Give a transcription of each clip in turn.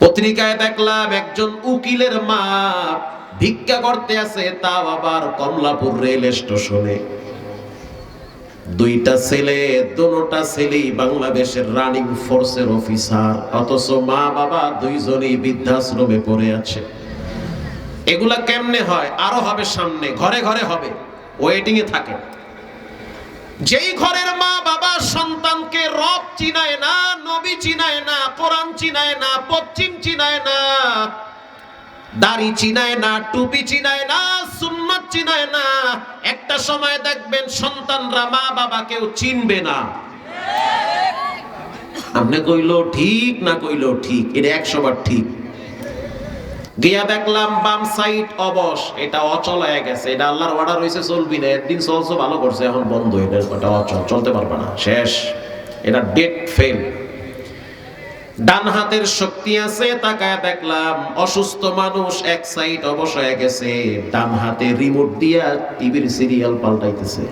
পত্রিকায় দেখলাম একজন উকিলের মা ভিক্ষা করতে আছে তাও আবার কমলাপুর রেল স্টেশনে। দুইটা ছেলে দোনোটা ছেলেই বাংলাদেশের রানিং ফোর্সের অফিসার, অথচ মা বাবা দুইজনই বৃদ্ধাশ্রমে পড়ে আছে। এগুলা কেমনে হয়? আরও হবে সামনে, ঘরে ঘরে হবে ওয়েটিং এ থাকে। যেই ঘরের মা বাবা সন্তানকে রব চিনায় না, নবী চিনায় না চিনায় না, পশ্চিম চিনায় না, দাড়ি চিনায় না, টুপি চিনায় না, সুন্নত চিনায় না। একটা সময় দেখবেন সন্তানরা মা বাবাকেও চিনবে না। আপনি কইলো ঠিক না কইলো ঠিক? এটা একশো বার ঠিক। গিয়া দেখলাম বাম সাইড অবশ, এটা অচল হয়ে গেছে। এটা আল্লাহর অর্ডার হয়েছে চলবি না। একদিন চলছো, ভালো করছে। এখন বন্ধ এটা অচল, চলতে পারবে না। শেষ। এটা ডেট ফেল ডান হাতের শক্তি আছে, তাকায় দেখলাম অসুস্থ মানুষ এক সাইড অবশ গেছে। ডান হাতে রিমোট দিয়া টিভির সিরিয়াল পাল্টাইতেছে।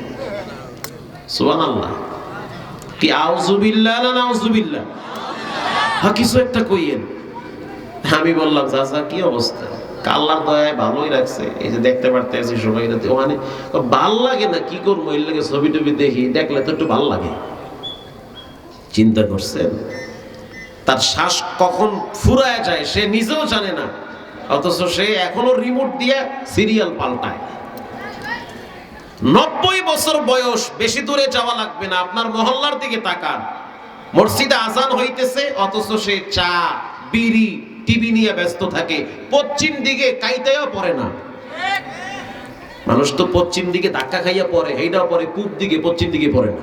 কি আউযুবিল্লাহ না নাউযুবিল্লাহ? হ্যাঁ কিছু একটা কইয়েন। আমি বললাম চাচা কি অবস্থা? কাল্লার দয়ায় ভালোই রাখছে এই যে দেখতে পারতে আছি সবাই ওখানে ভালো লাগে না, কি করব? এর লাগে ছবি টবি দেখি, দেখলে তো একটু ভালো লাগে। চিন্তা করছেন? তার শ্বাস কখন ফুরায় যায় সে নিজেও জানে না। অথচ সে এখনও রিমোট দিয়ে সিরিয়াল পাল্টায়। নব্বই বছর বয়স, বেশি দূরে যাওয়া লাগবে না, আপনার মহল্লার দিকে তাকান। মসজিদে আজান হইতেছে, অথচ সে চা, বিড়ি টিভি নিয়ে ব্যস্ত থাকে। পশ্চিম দিকে কাইতেও পড়ে না। মানুষ তো পশ্চিম দিকে ধাক্কা খাইয়া পড়ে এইটাও পরে পূব দিকে, পশ্চিম দিকে পড়ে না।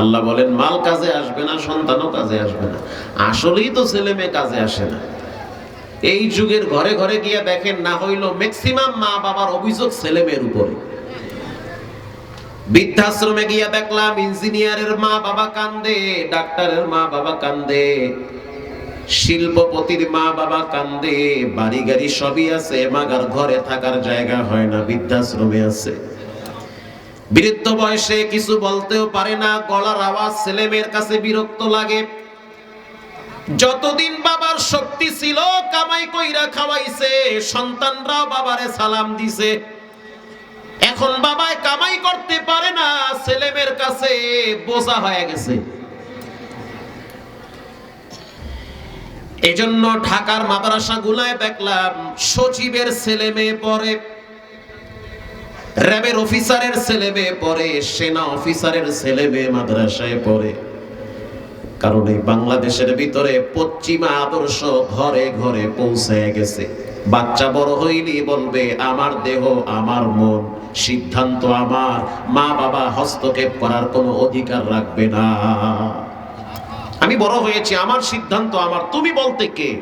আল্লাহ বলেন, মাল কাজে আসবে না, সন্তানও কাজে আসবে না। আসলেই তো ছেলে মেয়ে কাজে আসে না। এই যুগের ঘরে ঘরে গিয়ে দেখেন, না হইল ম্যাক্সিমাম মা বাবার অভিযোগ ছেলে মেয়ের উপরে। বৃদ্ধাশ্রমে গিয়া দেখলাম, ইঞ্জিনিয়ারের মা বাবা কান্দে, ডাক্তারের মা বাবা কান্দে, শিল্পপতির মা বাবা কান্দে বাড়ি গাড়ি সবই আছে, মাগার ঘরে থাকার জায়গা হয় না, বৃদ্ধাশ্রমে আছে। বৃদ্ধ বয়সে কিছু বলতেও পারে না, গলার আওয়াজ ছেলে মেয়ের কাছে বিরক্ত লাগে। যতদিন বাবার শক্তি ছিল, কামাই কইরা খাওয়াইছে, সন্তানরাও বাবারে সালাম দিছে। এখন বাবায় কামাই করতে পারে না ছেলেমেয়ের কাছে বোঝা হয়ে গেছে। এজন্য ঢাকার মাদ্রাসা গুলায় দেখলাম, সচিবের ছেলে মেয়ে পড়ে র্যাবের অফিসারের ছেলে মেয়ে পড়ে, সেনা অফিসারের ছেলে মেয়ে মাদ্রাসায় পড়ে। কারণ এই বাংলাদেশের ভিতরে পশ্চিমা আদর্শ ঘরে ঘরে পৌঁছে গেছে। বাচ্চা বড় হইলি বলবে, আমার দেহ, আমার মন, সিদ্ধান্ত আমার। মা বাবা হস্তক্ষেপ করার কোনো অধিকার রাখবে না। আমি বড় হয়েছি, আমার সিদ্ধান্ত আমার, তুমি বলতে কে?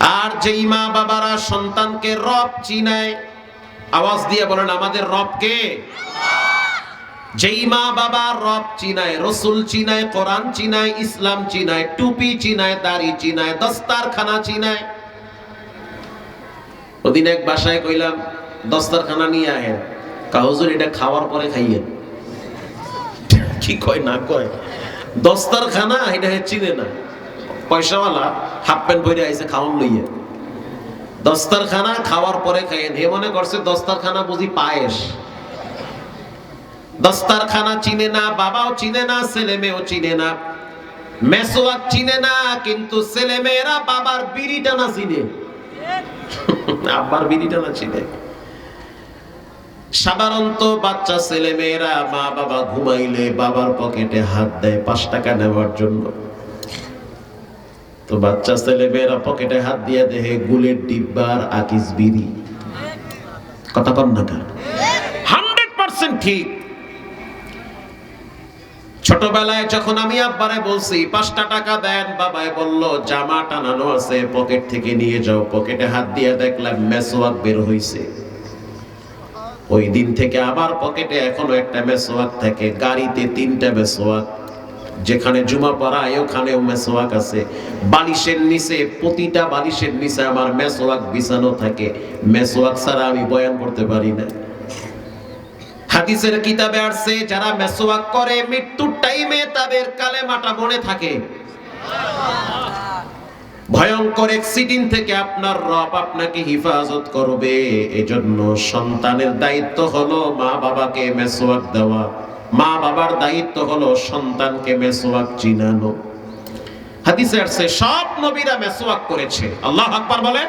আর যেই মা বাবারা সন্তানকে রব চিনায় আওয়াজ দিয়ে বলেন, আমাদের রব কে? যেই মা বাবা রব চিনায়, রসুল চিনায়, কোরআন চিনায়, ইসলাম চিনায়, টুপি চিনায়, দাড়ি চিনায়, দস্তারখানা চিনায়। ওদিন এক বাসায় কইলাম, দস্তারখানা নিয়ে আহে কাহজুর এটা খাওয়ার পরে খাইয়েন। কি কয়, না কয়? দস্তারখানা, এটা চিনে না। পয়সাওয়ালা হাফ প্যান্ট পরে আইসে খাওয়ান লইয়ে দস্তারখানা খাওয়ার পরে খাইয়েন হে মনে করছে দস্তারখানা বুঝি পায়েস। দস্তারখানা চিনে না, বাবাও চিনে না, ছেলে মেয়েও চিনে না। মেসোয়াক চিনে না, কিন্তু ছেলে মেয়েরা বাবার বিড়ি টানা চিনে। আব্বার বিড়ি টানা চিনে। সাধারণত বাচ্চা ছেলে মেয়েরা মা বাবা ঘুমাইলে বাবার পকেটে হাত দেয় পাঁচ টাকা নেওয়ার জন্য। তো বাচ্চা ছেলে মেয়েরা পকেটে হাত দিয়ে দেহে গুলের ডিব্বার, আকিস বিড়ি। কথা কন না হান্ড্রেড পার্সেন্ট ঠিক। ছোটবেলায় যখন আমি আব্বারে বলছি, পাঁচটা টাকা দেন, বাবাই বলল, জামা টানানো আছে, পকেট থেকে নিয়ে যাও। পকেটে হাত দিয়ে দেখলাম মেসোয়াক বের হইছে। ওই দিন থেকে আমার পকেটে এখনও একটা মেসোয়াক থাকে, গাড়িতে তিনটা মেসোয়াক। যেখানে জুমা পড়ায় ওখানেও মেসোয়াক আছে। বালিশের নিচে, প্রতিটা বালিশের নিচে আমার মেসোয়াক বিছানো থাকে। মেসোয়াক ছাড়া আমি বয়ান করতে পারি না। হাদিসের কিতাবে আসছে, যারা মেসোয়াক করে, মৃত্যুর টাইমে তাদের কালেমাটা মনে থাকে। ভয়ঙ্কর থেকে আপনার রব আপনাকে হিফাজত করবে। এজন্য সন্তানের দায়িত্ব হলো মা বাবাকে মেসোয়াক দেওয়া। মা বাবার দায়িত্ব হলো সন্তানকে মেসোয়াক চিনানো। হাদিসে আসছে, সব নবীরা মেসোয়াক করেছে। আল্লাহ আকবার বলেন।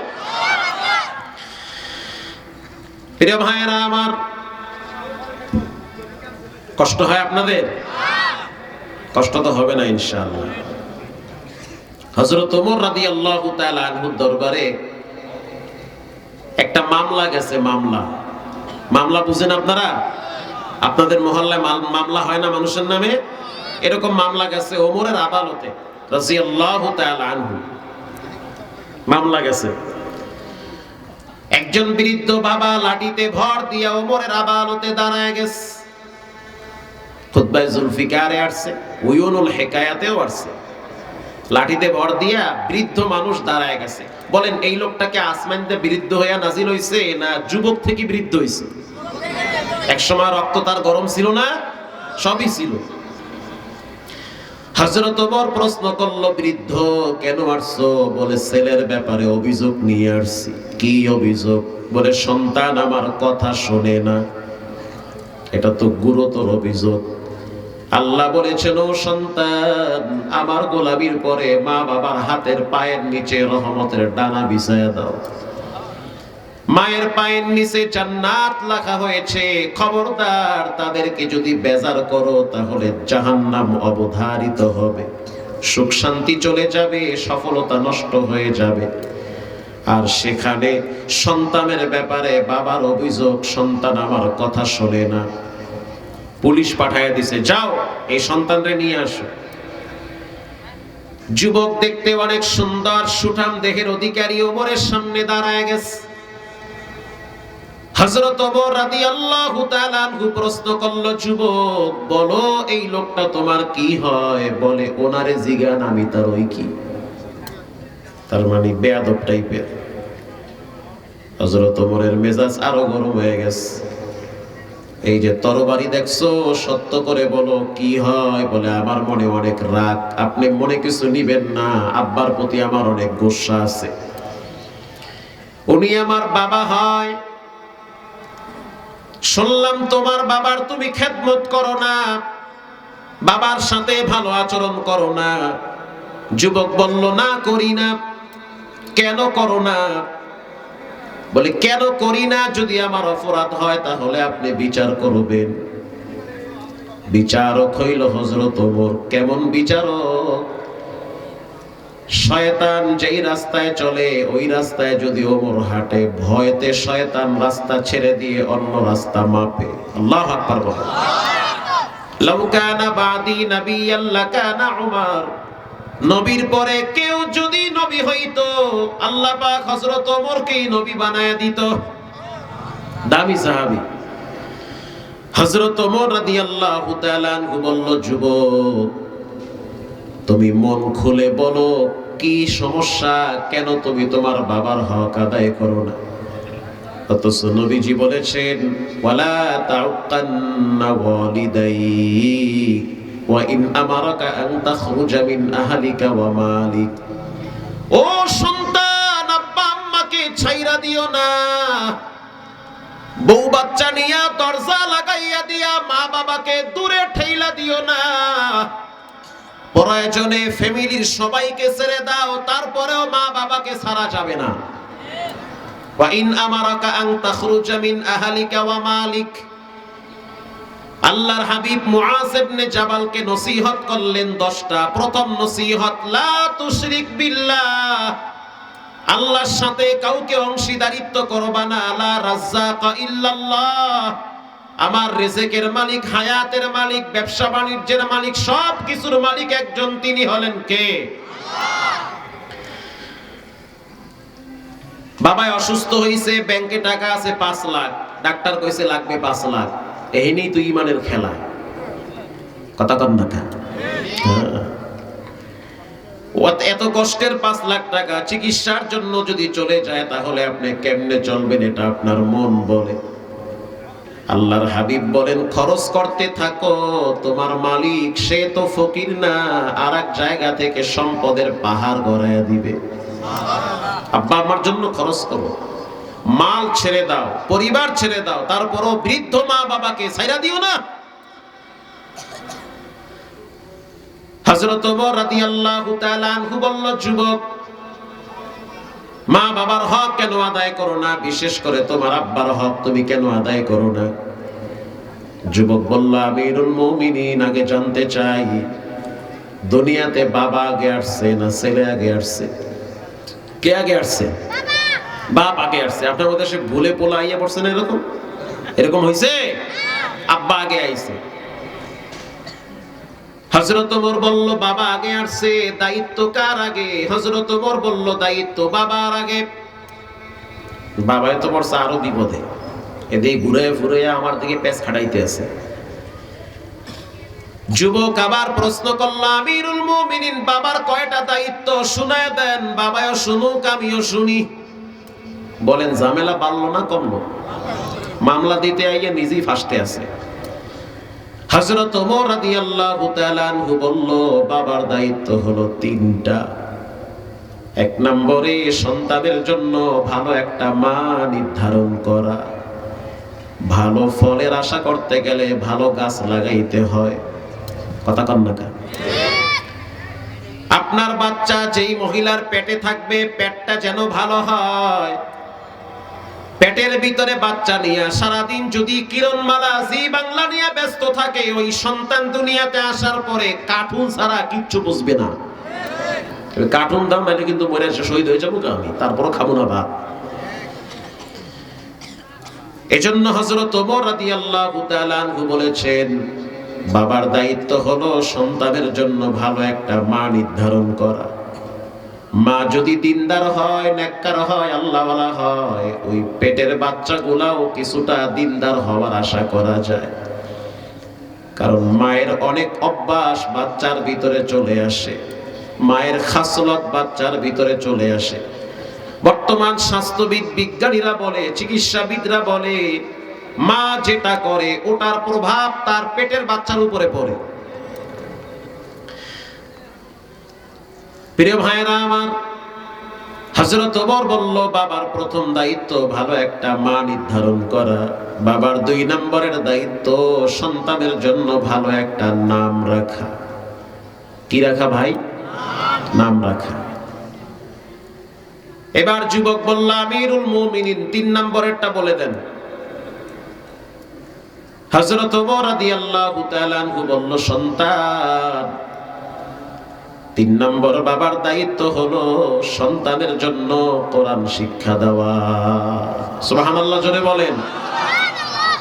প্রিয় ভাইয়েরা আমার, কষ্ট হয় আপনাদের? কষ্ট তো হবে না ইনশাআল্লাহ। হযরত ওমর রাদিয়াল্লাহু তাআলা আনহুর দরবারে একটা মামলা গেছে, মামলা। মামলা বুঝেন আপনারা? আপনাদের মহল্লায় মামলা হয় না মানুষের নামে? এরকম মামলা গেছে ওমরের আদালতে মামলা গেছে। একজন বৃদ্ধ বাবা লাঠিতে ভর দিয়া ওমরের আদালতে দাঁড়ায় গেছে। দিয়া বৃদ্ধ মানুষ দাঁড়ায় গেছে। বলেন, এই লোকটাকে আসমানতে বৃদ্ধ হইয়া নাজিল হইছে না যুবক থেকে বৃদ্ধ হইছে? একসময় রক্ত তার গরম ছিল না, সবই ছিল। হজরত ওমর প্রশ্ন করল, বৃদ্ধ, কেন আসছো? বলে, ছেলের ব্যাপারে অভিযোগ নিয়ে আসছি। কি অভিযোগ? বলে, সন্তান আমার কথা শোনে না। এটা তো গুরুতর অভিযোগ। আল্লাহ বলেছেন, ও সন্তান, আমার গোলামির পরে মা বাবার হাতের পায়ের নিচে রহমতের ডানা বিছায়া দাও। মায়ের পায়ের নিচে জান্নাত লেখা হয়েছে। খবরদার, তাদেরকে যদি বেজার করো, তাহলে জাহান্নাম অবধারিত হবে। সুখ শান্তি চলে যাবে, সফলতা নষ্ট হয়ে যাবে। আর সেখানে সন্তানের ব্যাপারে বাবার অভিযোগ, সন্তান আমার কথা শোনে না। পুলিশ পাঠায় দিছে, যাও, এই সন্তানরে নিয়ে আসো। যুবক দেখতে অনেক সুন্দর, সুঠাম দেহের অধিকারী ওমরের সামনে দাঁড়ায় গেছে। হযরত ওমর রাদিয়াল্লাহু প্রশ্ন করল, যুবক, বলো, এই লোকটা তোমার কি হয়? বলে, ওনারে জিগান, আমি তার ওই কি? তার মানে বেয়াদব টাইপের। হযরত ওমরের মেজাজ আরও গরম হয়ে গেছে। এই যে তরবারি দেখছ, সত্য করে বলো, কি হয়? বলে, আমার মনে অনেক রাগ। আপনি মনে কিছু নিবেন না। আব্বার প্রতি আমার অনেক গোসা আছে। উনি আমার বাবা হয় শুনলাম তোমার বাবার তুমি খেদমত করো না। বাবার সাথে ভালো আচরণ করো না। যুবক বলল, না করি না। কেন করো না? বলে, কেন করি না? যদি আমার অপরাধ হয় তাহলে আপনি বিচার করবেন। বিচারক হইল হজরত কেমন বিচারক? শয়তান যেই রাস্তায় চলে, ওই রাস্তায় যদি ওমর হাঁটে, ভয়তে শয়তান রাস্তা ছেড়ে দিয়ে অন্য রাস্তা মাপে। আল্লাহ আকবার বলে লাউ কানা বাদি নাবিয়ান, লাকানা উমর। নবীর পরে কেউ যদি নবী হইতো, আল্লাহ পাক হযরত ওমরকেই নবী বানায়া দিত। দামি সাহাবী। হযরত ওমর রাদিয়াল্লাহু তাআলা বলল, যুবক তুমি মন খুলে বলো, কি সমস্যা? কেন তুমি তোমার বাবার হক আদায় করো না? বলেছেন ছাইরা দিও না। বউ বাচ্চা নিয়া দরজা লাগাইয়া দিয়া মা বাবাকে দূরে ঠেইলা দিও না। প্রয়োজনে ফ্যামিলির সবাইকে ছেড়ে দাও, তারপরেও মা বাবাকে ছাড়া যাবে না। আমারাকা আন তাখরুজা মিন আহলিকা ওয়া মালিক। আল্লাহর হাবিব মুআজ ইবনে জাবালকে নসিহত করলেন 10টা প্রথম নসিহত, লা তুশরিক বিল্লাহ। আল্লাহর সাথে কাউকে অংশীদারিত্ব করবা না, লা রাজ্জাকা ইল্লাল্লাহ। আমার রেজেকের মালিক, হায়াতের মালিক, ব্যবসা বাণিজ্যের মালিক সব কিছুর মালিক একজন, তিনি হলেন কে? বাবাই অসুস্থ হয়েছে ব্যাংকে টাকা আছে পাঁচ লাখ। ডাক্তার কইছে, লাগবে পাঁচ লাখ। এই নেই তুই ইমানের খেলা। কথা কন না? হ্যাঁ। এত কষ্টের পাঁচ লাখ টাকা, চিকিৎসার জন্য যদি চলে যায়, তাহলে আপনি কেমনে চলবেন, এটা আপনার মন বলে। আল্লাহর হাবিব বলেন, খরচ করতে থাকো, তোমার মালিক সে তো ফকির না আর এক জায়গা থেকে সম্পদের পাহাড় গড়াইয়া দিবে। আব্বা, আমার জন্য খরচ করো। মাল ছেড়ে দাও, পরিবার ছেড়ে দাও, তারপরও বৃদ্ধ মা বাবাকে ছাইরা দিও না। ওমর রাদিয়াল্লাহু তাআলা আনহু বলল, যুবক মা বাবার হক কেন আদায় করো না? বিশেষ করে তোমার আব্বার হক তুমি কেন আদায় করো না? যুবক বলল, আমিরুল মুমিনিন, আগে জানতে চাই, দুনিয়াতে বাবা আগে আসছে না ছেলে আগে আসছে? কে আগে আসছে? বাপ আগে আসছে। আপনার মধ্যে সে ভুলে পোলা আইয়া পড়ছে না এরকম? এরকম হয়েছে আব্বা আগে আইছে। হজরত ওমর বলল, বাবা আগে আসছে, দায়িত্ব কার আগে? হজরত ওমর বলল, দায়িত্ব বাবার আগে। বাবা তো পড়ছে আরও বিপদে। এদিকে ঘুরে ফুরে আমার দিকে পেছ খাটাইতে আছে। যুবক আবার প্রশ্ন করল, আমিরুল মুমিনিন, বাবার কয়টা দায়িত্ব? শুনায় দেন বাবাও শুনুক, আমিও শুনি। বলেন, ঝামেলা বাড়লো না, কমলো? মামলা দিতে আইয়া নিজেই ফাঁসতে আছে। হযরত ওমর রাদিয়াল্লাহু তাআলা আনহু বলল, বাবার দায়িত্ব হলো তিনটা। এক নম্বরে সন্তানের জন্য ভালো একটা মা নির্ধারণ করা। ভালো ফলের আশা করতে গেলে ভালো গাছ লাগাইতে হয়। কথা কন না আপনার বাচ্চা যেই মহিলার পেটে থাকবে, পেটটা যেন ভালো হয় পেটের ভিতরে বাচ্চা নিয়ে, সারাদিন যদি কিরণমালা জি বাংলা নিয়ে ব্যস্ত থাকে, ওই সন্তান দুনিয়াতে আসার পরে কার্টুন ছাড়া কিচ্ছু বুঝবে না। কার্টুন দাম নাহলে কিন্তু মরে এসে শহীদ হয়ে যাব আমি, তারপরও খাব না ভাত। এজন্য হজরত ওমর রাদিয়াল্লাহু তাআলা বলেছেন, বাবার দায়িত্ব হলো সন্তানের জন্য ভালো একটা মা নির্ধারণ করা। মা যদি দিনদার হয় নেককার হয়, আল্লাহওয়ালা হয়, ওই পেটের বাচ্চাগুলাও কিছুটা দিনদার হওয়ার আশা করা যায়। কারণ মায়ের অনেক অভ্যাস বাচ্চার ভিতরে চলে আসে। মায়ের খাসলত বাচ্চার ভিতরে চলে আসে। বর্তমান স্বাস্থ্যবিদ বিজ্ঞানীরা বলে, চিকিৎসাবিদরা বলে, মা যেটা করে, ওটার প্রভাব তার পেটের বাচ্চার উপরে পড়ে। প্রিয় ভাইরা আমার হজরত ওমর বলল, বাবার প্রথম দায়িত্ব ভালো একটা মা নির্ধারণ করা। বাবার দুই নম্বরের দায়িত্ব, সন্তানের জন্য ভালো একটা নাম রাখা। কি রাখা ভাই? নাম রাখা। এবার যুবক বলল, আমিরুল মুমিনিন। তিন নম্বরেরটা বলে দেন। হযরত ওমর রাদিয়াল্লাহু তাআলা বলল, সন্তান তিন নম্বর বাবার দায়িত্ব হলো সন্তানের জন্য কোরআন শিক্ষা দেওয়া। সুবহানাল্লাহ, জোরে বলেন।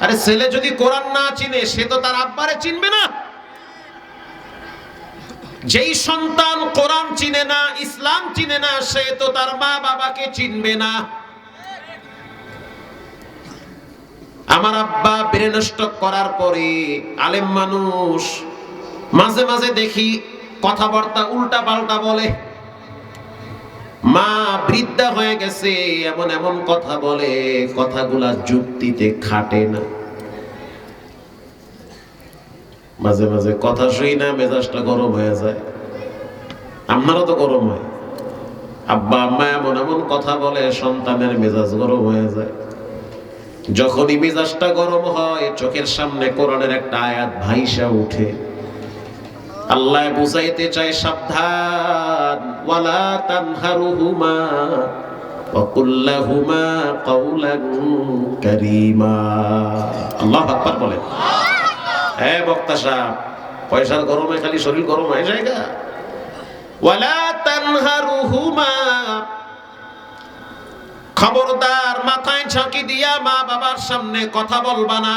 আরে ছেলে যদি কোরআন না চিনে, সে তো তার আব্বারে চিনবে না। যেই সন্তান কোরআন চিনে না, ইসলাম চিনে না, সে তো তার মা বাবাকে চিনবে না। আমার আব্বা ব্রেন স্ট্রোক করার পরে আলেম মানুষ মাঝে মাঝে দেখি কথাবার্তা উল্টা পাল্টা বলে। মা বৃদ্ধা হয়ে গেছে, এমন এমন কথা বলে, কথাগুলা যুক্তিতে খাটে না। মাঝে মাঝে কথা শুই না, মেজাজটা গরম হয়ে যায়। আপনারও তো গরম হয়। আব্বা, আম্মা এমন এমন কথা বলে, সন্তানের মেজাজ গরম হয়ে যায়। যখনই মেজাজটা গরম হয়, চোখের সামনে কোরআনের একটা আয়াত ভাইসা উঠে। আল্লাহ বুঝাইতে চায় সাবধান। ওয়ালা তানহারুহুমা ওয়াকুল্লাহুমা কাউলান কারীমা। আল্লাহু আকবার বলেন। হ্যাঁ বক্তা সাহেব, পয়সার গরমে খালি শরীর গরম হয়ে যায় গা। ওয়ালা তানহারুহুমা খবরদার মাথায় ঝাঁকি দিয়া মা বাবার সামনে কথা বলবা না।